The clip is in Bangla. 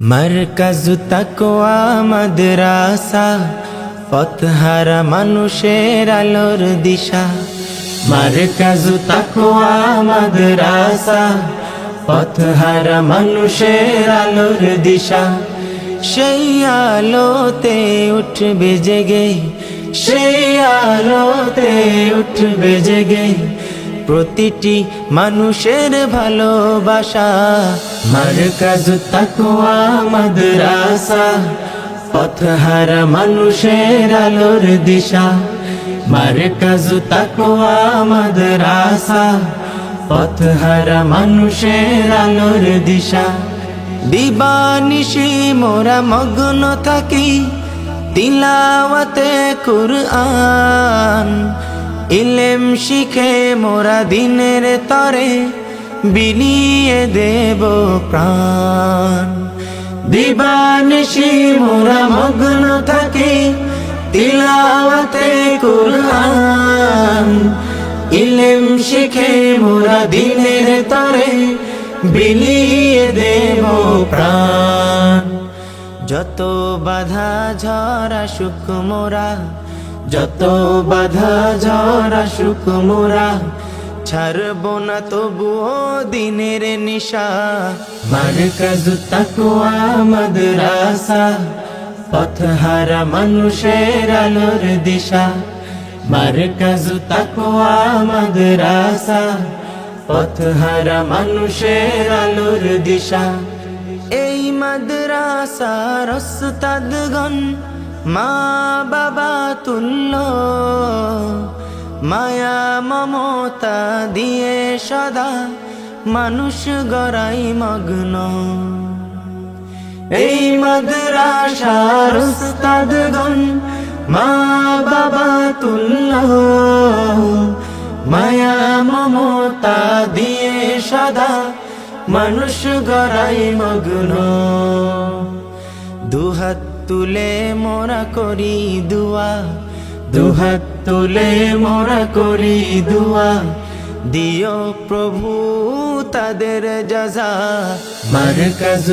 মার্কাজ তাকওয়া মাদ্রাসা পথহারা মানুষের আলোর দিশা মার্কাজ তাকওয়া মাদ্রাসা পথহারা মানুষের আলোর দিশা সেই আলোতে উঠবে জেগে সেই আলোতে উঠবে জেগে প্রতিটি মানুষের ভালোবাসা। মার্কাজ তাকওয়া মাদ্রাসা, পথহারা মানুষের আলোর দিশা। মার্কাজ তাকওয়া মাদ্রাসা, পথহারা মানুষের আলোর দিশা। দিবানিশি মোরা মগ্ন থাকি, তিলাওয়াতে কুরআন। ইলেম শিখে মোরা দিনের তরে বিলিয়ে দেব প্রাণ। দিবানিশি মোরা মগ্ন থাকি তিলাওয়াতে কুরআন। ইলেম শিখে মোরা দিনের তরে বিলিয়ে দেব প্রাণ। যত বাধা ঝরা সুখ মোরা যত বাধা ঝরা সুখ মোরা, ছাড়ব না তবুও দিনের নিশা। মার্কাজ তাকওয়া মাদ্রাসা, পথহারা মানুষের আলোর দিশা। মার্কাজ তাকওয়া মাদ্রাসা, পথহারা মানুষের আলোর দিশা। এই মাদ্রাসার ওস্তাদগণ মা বাবা তুল্য, মায়া মমতা দিয়ে সদা মানুষ গড়াই মগ্ন। এই মাদ্রাসার ওস্তাদগণ মা বাবা তুল্য, মায়া মমতা দিয়ে সদা মানুষ গড়াই মগ্ন। দুহাত তুলে মোরা করি দুয়া। দুহাত তুলে মোরা করি দুয়া। দিও প্রভু তাদের যা মার মার্কাজ